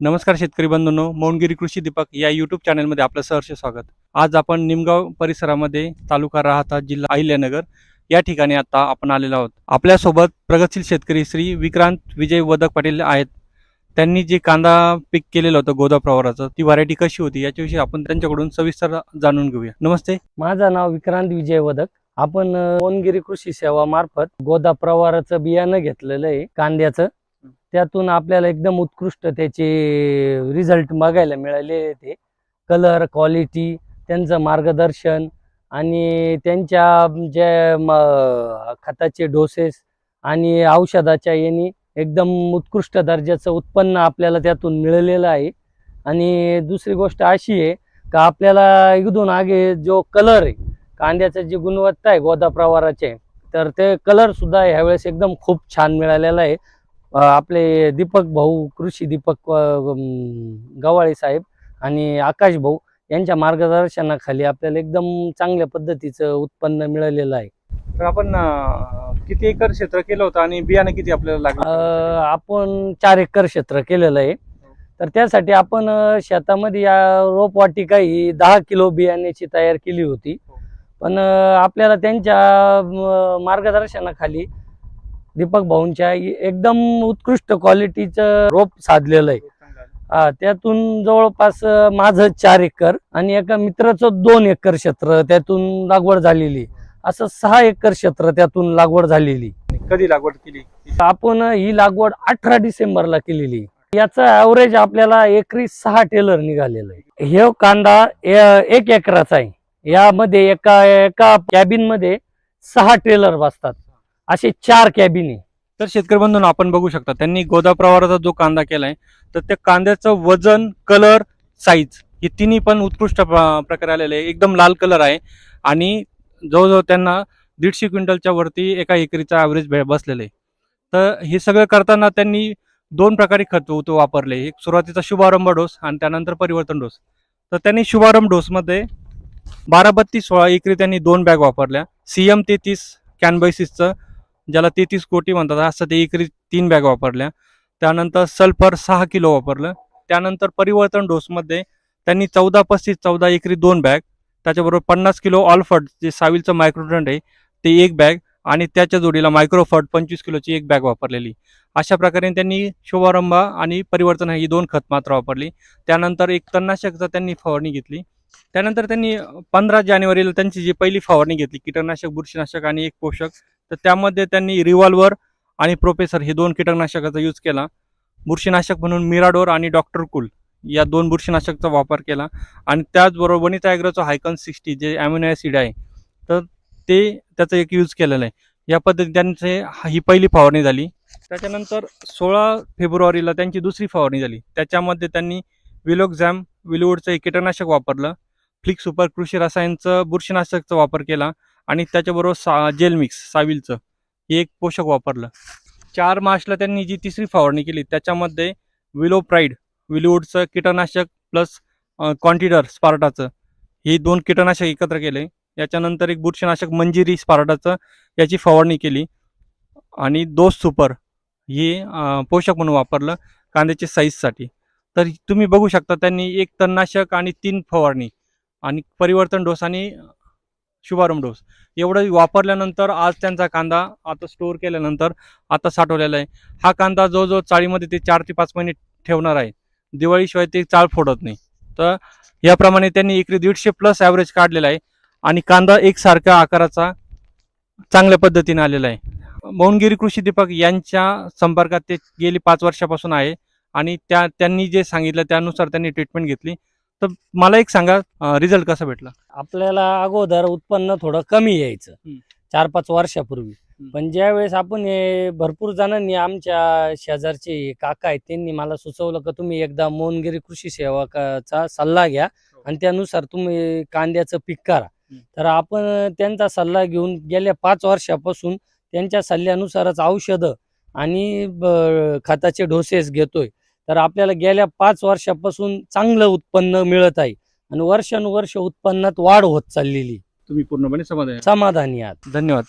नमस्कार शेतकरी बंधूंनो मौनगिरी कृषी दीपक या युट्यूब चॅनलमध्ये आपलं सहर्ष स्वागत. आज आपण निमगाव परिसरामध्ये तालुका राहता जिल्हा अहिल्यानगर या ठिकाणी आता आपण आलेलो आहोत. आपल्यासोबत प्रगतशील शेतकरी श्री विक्रांत विजय वदक पाटील आहेत. त्यांनी जे कांदा पीक केलेलं होतं गोदा प्रवाराचं ती व्हरायटी कशी होती याच्याविषयी आपण त्यांच्याकडून सविस्तर जाणून घेऊया. नमस्ते. माझं नाव विक्रांत विजय वदक. आपण अ, कृषी सेवा मार्फत गोदा प्रवाराचं बियाणं घेतलेलं आहे कांद्याचं. त्यातून आपल्याला एकदम उत्कृष्ट त्याचे रिझल्ट बघायला मिळाले ते. कलर क्वालिटी त्यांचं मार्गदर्शन आणि त्यांच्या जे म- खताचे डोसेस आणि औषधाच्या यांनी एकदम उत्कृष्ट दर्जाचं उत्पन्न आपल्याला त्यातून मिळालेलं आहे. आणि दुसरी गोष्ट अशी आहे का आपल्याला इथून आगे जो कलर आहे कांद्याचं जी गुणवत्ता आहे गोदा प्रवाराचे तर ते कलरसुद्धा ह्यावेळेस एकदम खूप छान मिळालेला आहे. आपले दीपक भाऊ कृषी दीपक गवाळे साहेब आणि आकाश भाऊ यांच्या मार्गदर्शनाखाली आपल्याला एकदम चांगल्या पद्धतीचं उत्पन्न मिळालेलं आहे. तर आपण किती एकर क्षेत्र केलं होतं आणि बियाणं किती आपल्याला लागलं आपण चार एकर क्षेत्र केलेलं आहे. तर त्यासाठी आपण शेतामध्ये या रोपवाटिका ही दहा किलो बियाण्याची तयार केली होती. पण अं, आपल्याला त्यांच्या मार्गदर्शनाखाली दीपक भाऊंच्या एकदम उत्कृष्ट क्वालिटीचं रोप साधलेलं आहे. हा, त्यातून जवळपास माझं चार एकर आणि एका मित्राचं दोन एकर क्षेत्र त्यातून लागवड झालेली. असं सहा एकर क्षेत्र त्यातून लागवड झालेली. कधी लागवड केली? आपण ही लागवड अठरा डिसेंबरला केलेली. याचं ऍव्हरेज आपल्याला एकरी सहा टेलर निघालेलं आहे. हे कांदा एक एकराचा आहे. यामध्ये एका एका कॅबिनमध्ये सहा टेलर बसतात. असे चार कॅबिन आहे. तर शेतकरी बंधून आपण बघू शकता त्यांनी गोदा प्रवाराचा जो कांदा केलाय तर त्या कांद्याचं वजन कलर साईज हे तिन्ही पण उत्कृष्ट प्र- प्रकारे आलेले आहे. एकदम लाल कलर आहे. आणि जवळजवळ त्यांना दीडशे क्विंटलच्या वरती एका एकरीचा ॲव्हरेज बसलेलं आहे. तर हे सगळं करताना त्यांनी दोन प्रकारे खत उत- वापरले. एक सुरुवातीचा शुभारंभ डोस आणि त्यानंतर परिवर्तन डोस. तर त्यांनी शुभारंभ डोसमध्ये बारा बत्तीस सोळा एकरी त्यांनी दोन बॅग वापरल्या. सी एम तेहतीस कॅनबायसिसचं ज्याला तेहतीस कोटी म्हणतात असं ते एकरी तीन बॅग वापरल्या. त्यानंतर सल्फर सहा किलो वापरलं. त्यानंतर परिवर्तन डोसमध्ये त्यांनी चौदा पस्तीस चौदा एकरी दोन बॅग त्याच्याबरोबर पन्नास किलो ऑलफर्ड जे साविलचं मायक्रोडंट आहे ते एक बॅग आणि त्याच्या जोडीला मायक्रोफर्ड पंचवीस किलोची एक बॅग वापरलेली. अशा प्रकारे त्यांनी शुभारंभ आणि परिवर्तन ही दोन खत मात्र वापरली. त्यानंतर एक तणनाशकचा त्यांनी फवारणी घेतली. त्यानंतर त्यांनी पंधरा जानेवारीला त्यांची जी पहिली फवारणी घेतली कीटकनाशक बुरशीनाशक आणि एक पोषक तर त्यामध्ये त्यांनी रिव्हॉल्वर आणि प्रोफेसर हे दोन कीटकनाशकाचा यूज केला. बुरशीनाशक म्हणून मिराडोर आणि डॉक्टर कुल या दोन बुरशीनाशकचा वापर केला. आणि त्याचबरोबर वनिता ॲग्रोचं हायकन सिक्स्टी जे ॲम्युनो ॲसिड आहे तर ते त्याचं एक यूज केलेलं आहे. या पद्धतीने त्यांचे ही पहिली फवारणी झाली. त्याच्यानंतर सोळा फेब्रुवारीला त्यांची दुसरी फवारणी झाली. त्याच्यामध्ये त्यांनी विलोक्झॅम विलवूडचं एक कीटकनाशक वापरलं. फ्लिक सुपर कृषी रसायनचं बुरशीनाशकचा वापर केला. आणि त्याच्याबरोबर सा जेल मिक्स साविलचं. हे एक पोषक वापरलं. चार मार्चला त्यांनी जी तिसरी फवारणी केली त्याच्यामध्ये विलो प्राईड विलिवूडचं कीटकनाशक प्लस क्वांटिडर स्पार्टाचं. हे दोन कीटकनाशक एकत्र केले. याच्यानंतर एक बुरशीनाशक मंजिरी स्पार्टाचं याची फवारणी केली. आणि दोस सुपर हे पोषक म्हणून वापरलं कांद्याच्या साईजसाठी तर तुम्ही बघू शकता त्यांनी एक तणनाशक आणि तीन फवारणी आणि परिवर्तन डोस आणि शुभारंभ डोस. एवढं वापरल्यानंतर आज त्यांचा कांदा आता स्टोअर केल्यानंतर आता साठवलेला आहे. हा कांदा जवळजवळ चाळीमध्ये ते चार ते पाच महिने ठेवणार आहे. दिवाळीशिवाय ते चाळ फोडत नाही. तर याप्रमाणे त्यांनी एकरी दीडशे प्लस ॲव्हरेज काढलेला आहे. आणि कांदा एकसारख्या आकाराचा चांगल्या पद्धतीने आलेला आहे. मौनगिरी कृषी दीपक यांच्या संपर्कात ते गेली पाच वर्षापासून आहे. आणि त्या त्यांनी जे सांगितलं त्यानुसार त्यांनी ट्रीटमेंट घेतली. तर मला एक सांगा रिझल्ट कसा भेटला? आपल्याला अगोदर उत्पन्न थोडं कमी यायचं. चार पाच वर्षापूर्वी. पण ज्या वेळेस आपण हे भरपूर जणांनी आमच्या शेजारचे काका आहेत त्यांनी मला सुचवलं की तुम्ही एकदा मोहनगिरी कृषी सेवकाचा सल्ला घ्या आणि त्यानुसार तुम्ही कांद्याचं पीक करा. तर आपण त्यांचा सल्ला घेऊन गेल्या पाच वर्षापासून त्यांच्या सल्ल्यानुसारच औषधं आणि खताचे डोसेस घेतोय. तर आपल्याला गेल्या पाच वर्षापासून चांगलं उत्पन्न मिळत आहे. आणि वर्षानुवर्ष उत्पन्नात वाढ होत चाललेली. तुम्ही पूर्णपणे समाधान समाधानी आहात. धन्यवाद.